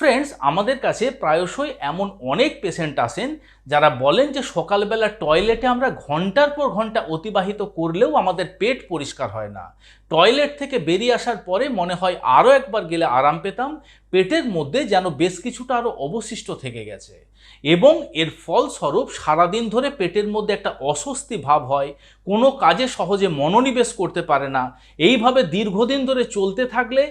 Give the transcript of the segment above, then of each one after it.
Friends আমাদের কাছে প্রায়শই এমন অনেক পেশেন্ট আসেন যারা বলেন যে সকালবেলা টয়লেটে আমরা ঘণ্টার পর ঘণ্টা অতিবাহিত করলেও আমাদের পেট পরিষ্কার হয় না। টয়লেট থেকে বেরিয়ে আসার পরে মনে হয় আরও একবার গেলে আরাম পেতাম, পেটের মধ্যে যেন বেশ কিছুটা আরও অবশিষ্ট থেকে গেছে। এবং এর ফলস্বরূপ সারাদিন ধরে পেটের মধ্যে একটা অস্বস্তি ভাব হয়, কোনো কাজে সহজে মনোনিবেশ করতে পারে না। এইভাবে দীর্ঘদিন ধরে চলতে থাকলে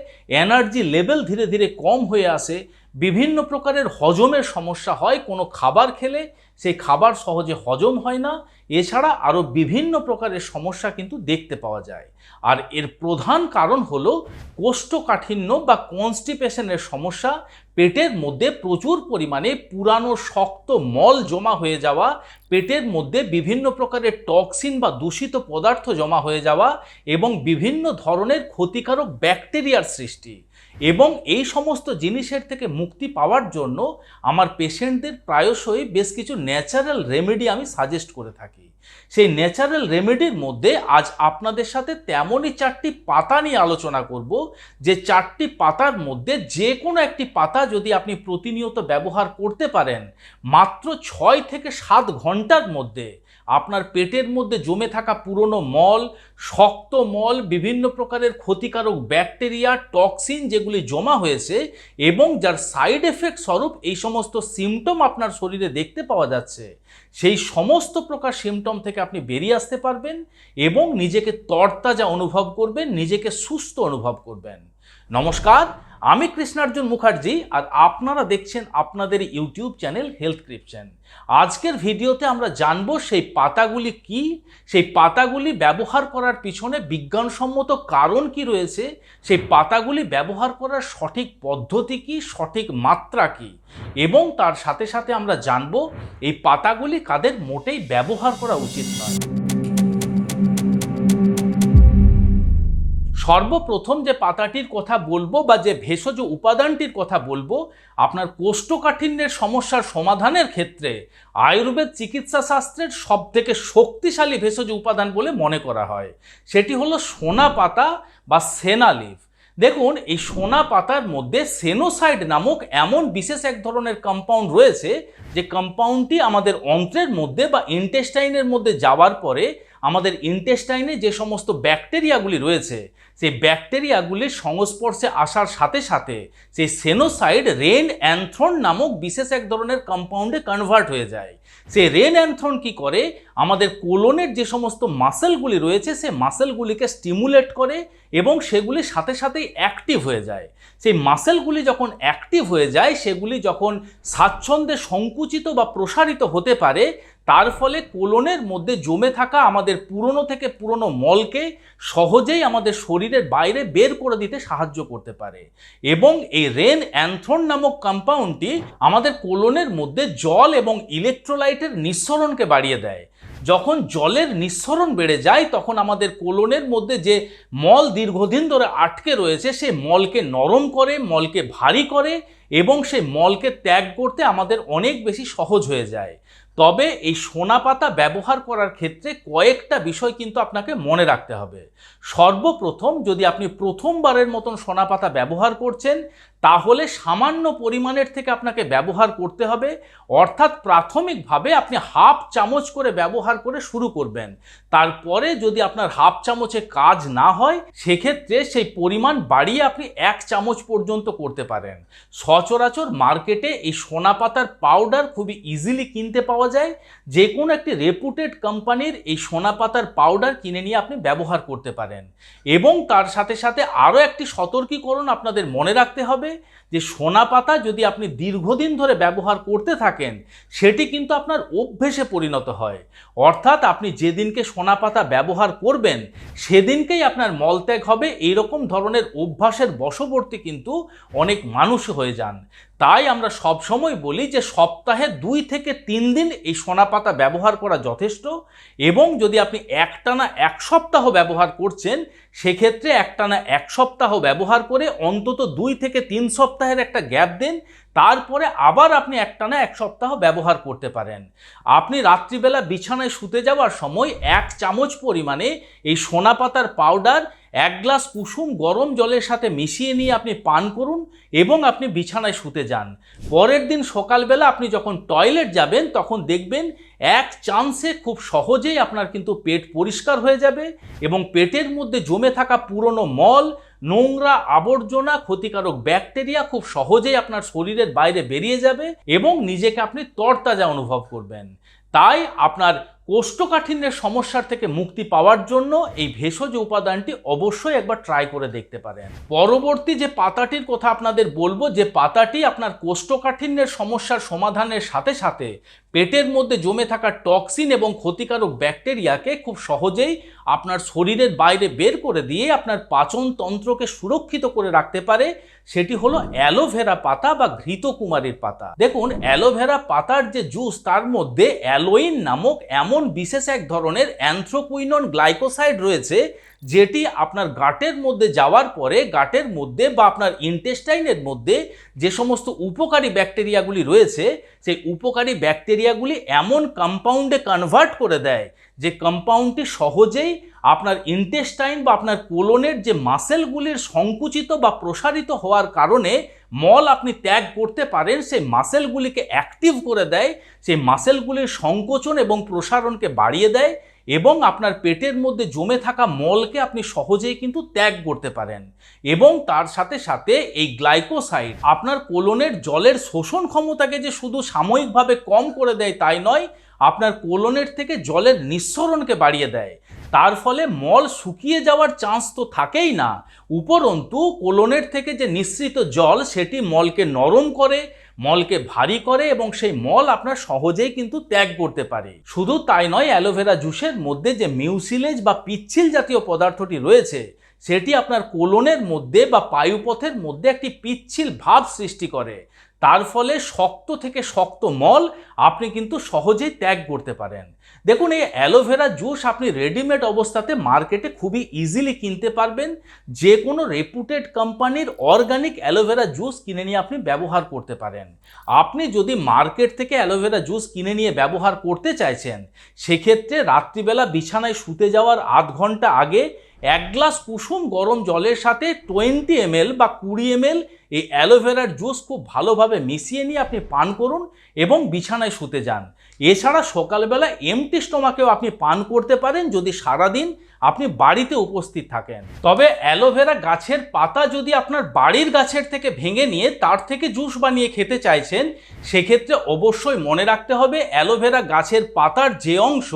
এনার্জি লেভেল ধীরে ধীরে কম হয়ে আসে বিভিন্ন প্রকারের হজমের সমস্যা হয়। কোনো খাবার খেলে সেই খাবার সহজে হজম হয় না। এছাড়া আরও বিভিন্ন প্রকারের সমস্যা কিন্তু দেখতে পাওয়া যায়। আর এর প্রধান কারণ হলো কোষ্ঠকাঠিন্য বা কনস্টিপেশনের সমস্যা। পেটের মধ্যে প্রচুর পরিমাণে পুরানো শক্ত মল জমা হয়ে যাওয়া। পেটের মধ্যে বিভিন্ন প্রকারের টক্সিন বা দূষিত পদার্থ জমা হয়ে যাওয়া এবং বিভিন্ন ধরনের ক্ষতিকারক ব্যাকটেরিয়ার সৃষ্টি। এবং এই সমস্ত জিনিসের থেকে মুক্তি পাওয়ার জন্য আমার পেশেন্টদের প্রায়শই বেশ কিছু ন্যাচারাল রেমেডি আমি সাজেস্ট করে থাকি। সেই ন্যাচারাল রেমেডির মধ্যে আজ আপনাদের সাথে তেমনই চারটি পাতা নিয়ে আলোচনা করব, যে চারটি পাতার মধ্যে যে কোনো একটি পাতা যদি আপনি প্রতিনিয়ত ব্যবহার করতে পারেন, মাত্র ছয় থেকে সাত ঘণ্টার মধ্যে আপনার পেটের মধ্যে জমে থাকা পুরনো মল, শক্ত মল, বিভিন্ন প্রকারের ক্ষতিকারক ব্যাকটেরিয়া, টক্সিন যেগুলি জমা হয়েছে এবং যার সাইড এফেক্ট স্বরূপ এই সমস্ত সিমটম আপনার শরীরে দেখতে পাওয়া যাচ্ছে। সেই সমস্ত প্রকার সিমটম থেকে আপনি বেরিয়ে আসতে পারবেন এবং নিজেকে তরতাজা অনুভব করবেন, নিজেকে সুস্থ অনুভব করবেন। নমস্কার আমি কৃষ্ণার্জুন মুখার্জি আর আপনারা দেখছেন আপনাদের ইউটিউব চ্যানেল হেলথ ক্রিপশন। আজকের ভিডিওতে আমরা জানব সেই পাতাগুলি কি, সেই পাতাগুলি ব্যবহার করার পিছনে বিজ্ঞানসম্মত কারণ কি রয়েছে, সেই পাতাগুলি ব্যবহার করার সঠিক পদ্ধতি কি, সঠিক মাত্রা কি, এবং তার সাথে সাথে আমরা জানব এই পাতাগুলি কাদের মোটেই ব্যবহার করা উচিত নয়। সর্বপ্রথম যে পাতাটির কথা বলব বা যে ভেষজ উপাদানটির কথা বলব, আপনার কোষ্ঠকাঠিন্যের সমস্যার সমাধানের ক্ষেত্রে আয়ুর্বেদ চিকিৎসা শাস্ত্রের সব থেকে শক্তিশালী ভেষজ উপাদান বলে মনে করা হয়। সেটি হলো সোনা পাতা বা সেনা লিভ। দেখুন, এই সোনা পাতার মধ্যে সেনোসাইড নামক এমন বিশেষ এক ধরনের কম্পাউন্ড রয়েছে যে কম্পাউন্ডটি আমাদের অন্ত্রের মধ্যে বা ইন্টেস্টাইনের মধ্যে যাওয়ার পরে আমাদের ইন্টেস্টাইনে যে সমস্ত ব্যাকটেরিয়াগুলি রয়েছে, সেই ব্যাকটেরিয়াগুলির সংস্পর্শে আসার সাথে সাথে সেই সেনোসাইড রেন অ্যান্থ্রন নামক বিশেষ এক ধরনের কম্পাউন্ডে কনভার্ট হয়ে যায়। সেই রেন অ্যান্থ্রন কি করে? আমাদের কোলনের যে সমস্ত মাসেলগুলি রয়েছে, সে মাসেলগুলিকে স্টিমুলেট করে এবং সেগুলি সাথে সাথেই অ্যাক্টিভ হয়ে যায়। সেই মাসেলগুলি যখন অ্যাক্টিভ হয়ে যায়, সেগুলি যখন স্বাচ্ছন্দ্যে সংকুচিত বা প্রসারিত হতে পারে, তার ফলে কোলনের মধ্যে জমে থাকা আমাদের পুরনো থেকে পুরনো মলকে সহজেই আমাদের শরীরের বাইরে বের করে দিতে সাহায্য করতে পারে। এবং এই রেন অ্যান্থ্রন নামক কম্পাউন্ডটি আমাদের কোলনের মধ্যে জল এবং ইলেকট্রোলাইটের নিঃসরণকে বাড়িয়ে দেয়। যখন জলের নিঃসরণ বেড়ে যায়, তখন আমাদের কোলনের মধ্যে যে মল দীর্ঘদিন ধরে আটকে রয়েছে, সে মলকে নরম করে, মলকে ভারী করে এবং সেই মলকে ত্যাগ করতে আমাদের অনেক বেশি সহজ হয়ে যায়। তবে এই সোনা পাতা ব্যবহার করার ক্ষেত্রে কয়েকটা বিষয় কিন্তু আপনাকে মনে রাখতে হবে। সর্বপ্রথম যদি আপনি প্রথমবারের মতন সোনা পাতা ব্যবহার করছেন তাহলে সামান্য পরিমাণের থেকে আপনাকে ব্যবহার করতে হবে। অর্থাৎ প্রাথমিকভাবে আপনি হাফ চামচ করে ব্যবহার করে শুরু করবেন। তারপরে যদি আপনার হাফ চামচে কাজ না হয়, সেক্ষেত্রে সেই পরিমাণ বাড়িয়ে আপনি এক চামচ পর্যন্ত করতে পারেন। সচরাচর মার্কেটে এই সোনা পাতার পাউডার খুবই ইজিলি কিনতে পাওয়া যায়। যে কোনো একটি রেপুটেড কোম্পানির এই সোনা পাতার পাউডার কিনে নিয়ে আপনি ব্যবহার করতে পারেন। এবং তার সাথে সাথে আরও একটি সতর্কীকরণ আপনাদের মনে রাখতে হবে। যে সোনা পাতা যদি আপনি দীর্ঘদিন ধরে ব্যবহার করতে থাকেন, সেটি কিন্তু আপনার অভ্যেসে পরিণত হয়। অর্থাৎ আপনি যেদিনকে সোনা পাতা ব্যবহার করবেন, সেদিনকেই আপনার মলত্যাগ হবে। এইরকম ধরনের অভ্যাসের বশবর্তী কিন্তু অনেক মানুষ হয়ে যান। তাই আমরা সব সময় বলি যে সপ্তাহে দুই থেকে তিন দিন এই সোনা পাতা ব্যবহার করা যথেষ্ট এবং যদি আপনি একটানা এক সপ্তাহ ব্যবহার করছেন সেক্ষেত্রে একটানা এক সপ্তাহ ব্যবহার করে অন্তত দুই থেকে তিন সপ্তাহের একটা গ্যাপ দেন তারপরে আবার আপনি একটানা এক সপ্তাহ ব্যবহার করতে পারেন। আপনি রাত্রিবেলা বিছানায় শুতে যাওয়ার সময় এক চামচ পরিমাণে এই সোনা পাতার পাউডার, এক গ্লাস কুসুম গরম জলের সাথে মিশিয়ে নিয়ে আপনি পান করুন এবং আপনি বিছানায় শুতে যান। পরের দিন সকালবেলা আপনি যখন টয়লেট যাবেন, তখন দেখবেন এক চান্সে খুব সহজেই আপনার কিন্তু পেট পরিষ্কার হয়ে যাবে এবং পেটের মধ্যে জমে থাকা পুরনো মল নোংরা আবর্জনা, ক্ষতিকারক ব্যাকটেরিয়া খুব সহজেই আপনার শরীরের বাইরে বেরিয়ে যাবে এবং নিজেকে আপনি তরতাজা অনুভব করবেন। তাই আপনার কোষ্ঠকাঠিন্যের সমস্যার থেকে মুক্তি পাওয়ার জন্য এই ভেষজ উপাদানটি অবশ্যই একবার ট্রাই করে দেখতে পারেন। পরবর্তী যে পাতাটির কথা আপনাদের বলব, যে পাতাটি আপনার কোষ্ঠকাঠিন্যের সমস্যার সমাধানের সাথে সাথে পেটের মধ্যে জমে থাকা টক্সিন এবং ক্ষতিকারক ব্যাকটেরিয়াকে খুব সহজেই আপনার শরীরের বাইরে বের করে দিয়ে আপনার পাচনতন্ত্রকে সুরক্ষিত করে রাখতে পারে। সেটি হলো অ্যালোভেরা পাতা বা ঘৃতকুমারীর পাতা। দেখুন অ্যালোভেরা পাতার যে জুস তার মধ্যে অ্যালোইন নামক এমন বিশেষ এক ধরনের অ্যান্থ্রোকুইনন গ্লাইকোসাইড রয়েছে যেটি আপনার গাটের মধ্যে যাওয়ার পরে, গাটের মধ্যে বা আপনার ইন্টেস্টাইনের মধ্যে যে সমস্ত উপকারী ব্যাকটেরিয়াগুলি রয়েছে, সেই উপকারী ব্যাকটেরিয়াগুলি এমন কম্পাউন্ডে কনভার্ট করে দেয় যে কম্পাউন্ডটি সহজেই আপনার ইন্টেস্টাইন বা আপনার কোলনের যে মাসেলগুলির সংকুচিত বা প্রসারিত হওয়ার কারণে মল আপনি ত্যাগ করতে পারেন, সেই মাসেলগুলিকে অ্যাক্টিভ করে দেয়, সেই মাসেলগুলির সংকোচন এবং প্রসারণকে বাড়িয়ে দেয় এবং আপনার পেটের মধ্যে জমে থাকা মলকে আপনি সহজেই কিন্তু ত্যাগ করতে পারেন। এবং তার সাথে সাথে এই গ্লাইকোসাইড আপনার কোলনের জলের শোষণ ক্ষমতাকে যে শুধু সাময়িকভাবে কম করে দেয় তাই নয়, আপনার কোলনের থেকে জলের নিঃসরণকে বাড়িয়ে দেয়। তার ফলে মল শুকিয়ে যাওয়ার চান্স তো থাকেই না। উপরন্তু কোলনের থেকে যে নিঃসৃত জল, সেটি মলকে নরম করে মলকে ভারী করে এবং সেই মল আপনার সহজেই কিন্তু ত্যাগ করতে পারে। শুধু তাই নয় অ্যালোভেরা জুসের মধ্যে যে মিউসিলেজ বা পিচ্ছিল জাতীয় পদার্থটি রয়েছে, সেটি আপনার কোলনের মধ্যে বা পায়ুপথের মধ্যে একটি পিচ্ছিল ভাব সৃষ্টি করে। তার ফলে শক্ত থেকে শক্ত মল আপনি কিন্তু সহজেই ত্যাগ করতে পারেন। দেখুন, এই অ্যালোভেরা জুস আপনি রেডিমেড অবস্থাতে মার্কেটে খুবই ইজিলি কিনতে পারবেন। যে কোনো রেপুটেড কোম্পানির অর্গানিক অ্যালোভেরা জুস কিনে নিয়ে আপনি ব্যবহার করতে পারেন। আপনি যদি মার্কেট থেকে অ্যালোভেরা জুস কিনে নিয়ে ব্যবহার করতে চাইছেন, সেক্ষেত্রে রাত্রিবেলা বিছানায় শুতে যাওয়ার আধ ঘণ্টা আগে এক গ্লাস কুসুম গরম জলের সাথে টোয়েন্টি এমএল বা কুড়ি এমএল এই অ্যালোভেরার জুস খুব ভালোভাবে মিশিয়ে নিয়ে আপনি পান করুন এবং বিছানায় শুতে যান। এছাড়া সকালবেলা এমটি স্টোমাকেও আপনি পান করতে পারেন যদি সারাদিন আপনি বাড়িতে উপস্থিত থাকেন। তবে অ্যালোভেরা গাছের পাতা যদি আপনার বাড়ির গাছের থেকে ভেঙে নিয়ে তার থেকে জুস বানিয়ে খেতে চাইছেন, সেক্ষেত্রে অবশ্যই মনে রাখতে হবে অ্যালোভেরা গাছের পাতার যে অংশ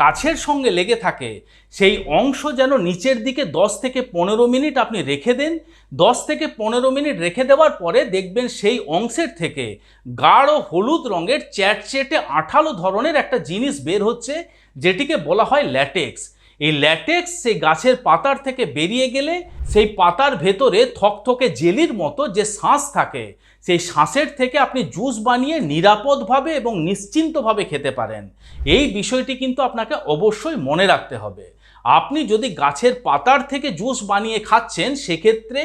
গাছের সঙ্গে লেগে থাকে, সেই অংশ যেন নিচের দিকে 10 থেকে পনেরো মিনিট আপনি রেখে দেন। 10 থেকে পনেরো মিনিট রেখে দেওয়ার পরে দেখবেন সেই অংশের থেকে গাঢ় হলুদ রঙের চ্যাটচেটে আঠালো ধরনের একটা জিনিস বের হচ্ছে, যেটিকে বলা হয় ল্যাটেক্স। এই ল্যাটেক্স সেই গাছের পাতার থেকে বেরিয়ে গেলে সেই পাতার ভেতরে থকথকে জেলির মতো যে শ্বাস থাকে, সেই শ্বাসের থেকে আপনি জুস বানিয়ে নিরাপদভাবে এবং নিশ্চিন্তভাবে খেতে পারেন। এই বিষয়টি কিন্তু আপনাকে অবশ্যই মনে রাখতে হবে। আপনি যদি গাছের পাতার থেকে জুস বানিয়ে খাচ্ছেন, সেক্ষেত্রে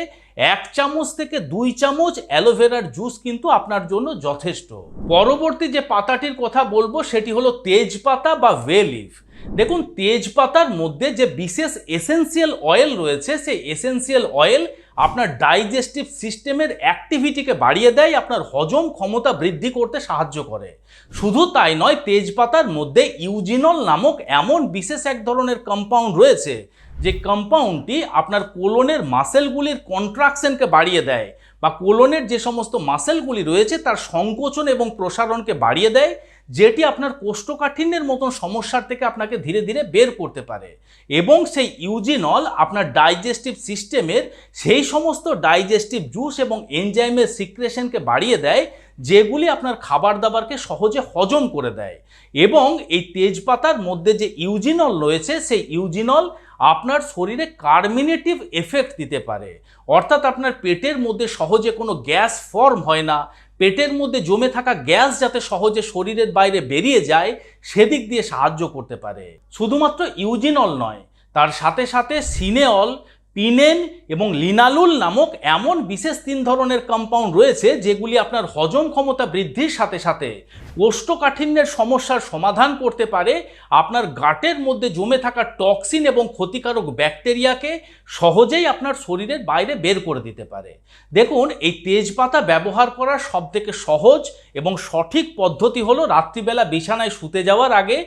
এক চামচ থেকে দুই চামচ অ্যালোভেরার জুস কিন্তু আপনার জন্য যথেষ্ট। পরবর্তী যে পাতাটির কথা বলব, সেটি হলো তেজপাতা বা লিফ। দেখুন, তেজপাতার মধ্যে যে বিশেষ এসেন্সিয়াল অয়েল রয়েছে, সেই এসেন্সিয়াল অয়েল আপনার ডাইজেস্টিভ সিস্টেমের অ্যাক্টিভিটিকে বাড়িয়ে দেয়, আপনার হজম ক্ষমতা বৃদ্ধি করতে সাহায্য করে। শুধু তাই নয়, তেজপাতার মধ্যে ইউজিনল নামক এমন বিশেষ এক ধরনের কম্পাউন্ড রয়েছে, যে কম্পাউন্ডটি আপনার কোলনের মাসেলগুলির কন্ট্রাকশনকে বাড়িয়ে দেয় বা কোলনের যে সমস্ত মাসেলগুলি রয়েছে, তার সংকোচন এবং প্রসারণকে বাড়িয়ে দেয় যেটি আপনার কোষ্ঠকাঠিন্যের মতন সমস্যার থেকে আপনাকে ধীরে ধীরে বের করতে পারে। এবং সেই ইউজিনল আপনার ডাইজেস্টিভ সিস্টেমের সেই সমস্ত ডাইজেস্টিভ জুস এবং এনজাইমের সিক্রেশনকে বাড়িয়ে দেয়, যেগুলি আপনার খাবার দাবারকে সহজে হজম করে দেয়। এবং এই তেজপাতার মধ্যে যে ইউজিনল রয়েছে, সেই ইউজিনল আপনার শরীরে কার্মিনেটিভ এফেক্ট দিতে পারে। অর্থাৎ আপনার পেটের মধ্যে সহজে কোনো গ্যাস ফর্ম হয় না পেটের মধ্যে জমে থাকা গ্যাস যাতে সহজে শরীরের বাইরে বেরিয়ে যায়, সেদিক দিয়ে সাহায্য করতে পারে। শুধুমাত্র ইউজিনল নয়, তার সাথে সাথে সিনেঅল পিনেন এবং লিনালুল নামক এমন বিশেষ তিন ধরনের কম্পাউন্ড রয়েছে যেগুলি আপনার হজম ক্ষমতা বৃদ্ধির সাথে সাথে কোষ্ঠকাঠিন্যের সমস্যার সমাধান করতে পারে। আপনার গাটের মধ্যে জমে থাকা টক্সিন এবং ক্ষতিকারক ব্যাকটেরিয়াকে সহজেই আপনার শরীরের বাইরে বের করে দিতে পারে। দেখুন, এই তেজপাতা ব্যবহার করার সবথেকে সহজ এবং সঠিক পদ্ধতি হলো রাত্রিবেলা বিছানায় শুতে যাওয়ার আগে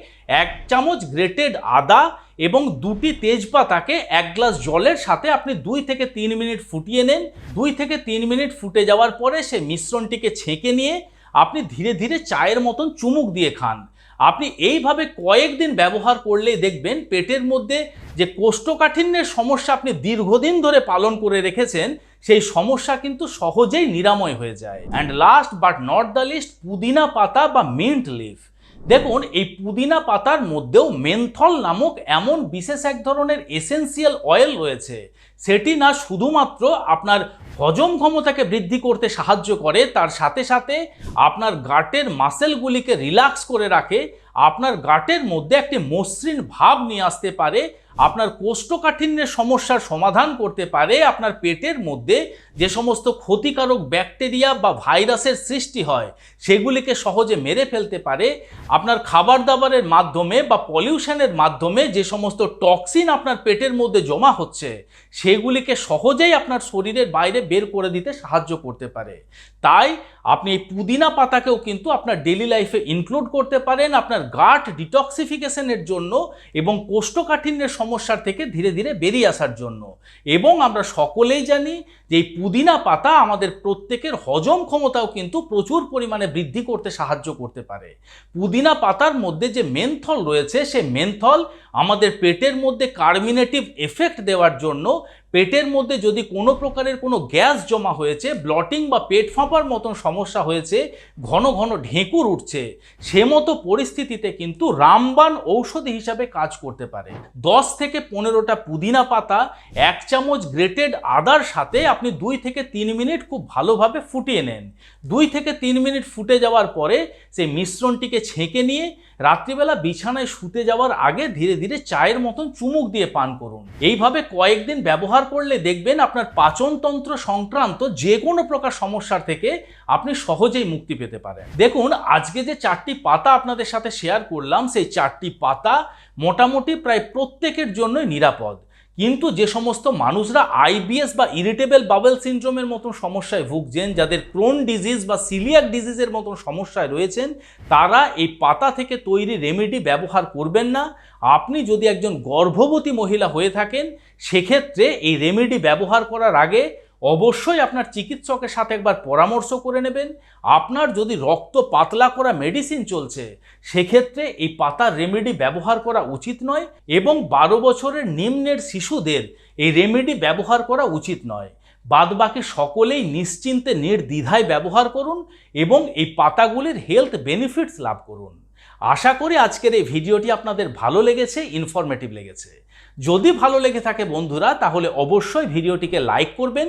এক চামচ গ্রেটেড আদা এবং দুটি তেজপাতাকে এক গ্লাস জলের সাথে আপনি দুই থেকে তিন মিনিট ফুটিয়ে নেন। দুই থেকে তিন মিনিট ফুটে যাওয়ার পরে সে মিশ্রণটিকে ছেঁকে নিয়ে আপনি ধীরে ধীরে চায়ের মতন চুমুক দিয়ে খান। আপনি এইভাবে কয়েকদিন ব্যবহার করলেই দেখবেন পেটের মধ্যে যে কোষ্ঠকাঠিন্যের সমস্যা আপনি দীর্ঘদিন ধরে পালন করে রেখেছেন, সেই সমস্যা কিন্তু সহজেই নিরাময় হয়ে যায়। And last but not the least পুদিনা পাতা বা মিন্ট লিফ দেখুন, এই পুদিনা পাতার মধ্যেও মেন্থল নামক এমন বিশেষ এক ধরনের এসেন্সিয়াল অয়েল রয়েছে। সেটি না শুধুমাত্র আপনার হজম ক্ষমতাকে বৃদ্ধি করতে সাহায্য করে, তার সাথে সাথে আপনার গাটের মাসেলগুলিকে রিল্যাক্স করে রাখে, আপনার গাটের মধ্যে একটি মসৃণ ভাব নিয়ে আসতে পারে আপনার কোষ্ঠকাঠিন্যের সমস্যার সমাধান করতে পারে আপনার পেটের মধ্যে যে সমস্ত ক্ষতিকারক ব্যাকটেরিয়া বা ভাইরাসের সৃষ্টি হয়, সেগুলিকে সহজে মেরে ফেলতে পারে। আপনার খাবার দাবারের মাধ্যমে বা পলিউশনের মাধ্যমে যে সমস্ত টক্সিন আপনার পেটের মধ্যে জমা হচ্ছে, সেগুলিকে সহজেই আপনার শরীরের বাইরে বের করে দিতে সাহায্য করতে পারে। তাই আপনি এই পুদিনা পাতাকেও কিন্তু আপনার ডেলি লাইফে ইনক্লুড করতে পারেন আপনার গাট ডিটক্সিফিকেশনের জন্য এবং কোষ্ঠকাঠিন্যের সমস্যার থেকে ধীরে ধীরে বেরিয়ে আসার জন্য। এবং আমরা সকলেই জানি যে এই পুদিনা পাতা আমাদের প্রত্যেকের হজম ক্ষমতাও কিন্তু প্রচুর পরিমাণে বৃদ্ধি করতে সাহায্য করতে পারে। পুদিনা পাতার মধ্যে যে মেনথল রয়েছে, সে মেনথল আমাদের পেটের মধ্যে কার্মিনেটিভ এফেক্ট দেওয়ার জন্য পেটের মধ্যে যদি কোনো প্রকারের কোনো গ্যাস জমা হয়েছে ব্লটিং বা পেট ফাঁপার মতন সমস্যা হয়েছে, ঘন ঘন ঢেঁকুর উঠছে, সে মতো পরিস্থিতিতে কিন্তু রামবান ঔষধি হিসাবে কাজ করতে পারে। দশ থেকে পনেরোটা পুদিনা পাতা, এক চামচ গ্রেটেড আদার সাথে আপনি দুই থেকে তিন মিনিট খুব ভালোভাবে ফুটিয়ে নেন। দুই থেকে তিন মিনিট ফুটে যাওয়ার পরে সেই মিশ্রণটিকে ছেঁকে নিয়ে রাত্রিবেলা বিছানায় শুতে যাওয়ার আগে ধীরে ধীরে চায়ের মতন চুমুক দিয়ে পান করুন। এইভাবে কয়েকদিন ব্যবহার করলে দেখবেন আপনার পাচনতন্ত্র সংক্রান্ত যে কোনো প্রকার সমস্যার থেকে আপনি সহজেই মুক্তি পেতে পারেন। দেখুন, আজকে যে চারটি পাতা আপনাদের সাথে শেয়ার করলাম, সেই চারটি পাতা মোটামুটি প্রায় প্রত্যেকের জন্যই নিরাপদ। কিন্তু যে সমস্ত মানুষরা আইবিএস বা ইরিটেবল বাবেল সিনড্রোমের মতো সমস্যায় ভুগছেন, যাদের ক্রোন ডিজিজ বা সিলিয়াক ডিজিজের মতো সমস্যায় রয়েছেন, তারা এই পাতা থেকে তৈরি রেমেডি ব্যবহার করবেন না। আপনি যদি একজন গর্ভবতী মহিলা হয়ে থাকেন, সেক্ষেত্রে এই রেমেডি ব্যবহার করার আগে অবশ্যই আপনার চিকিৎসকের সাথে একবার পরামর্শ করে নেবেন। আপনার যদি রক্ত পাতলা করা মেডিসিন চলছে, সেক্ষেত্রে এই পাতার রেমেডি ব্যবহার করা উচিত নয় এবং বারো বছরের নিম্নের শিশুদের এই রেমেডি ব্যবহার করা উচিত নয়। বাদবাকি সকলেই নিশ্চিন্তে নির্দ্বিধায় ব্যবহার করুন এবং এই পাতাগুলির হেলথ বেনিফিটস লাভ করুন। আশা করি আজকের এই ভিডিওটি আপনাদের ভালো লেগেছে ইনফরমেটিভ লেগেছে। যদি ভালো লেগে থাকে বন্ধুরা, তাহলে অবশ্যই ভিডিওটিকে লাইক করবেন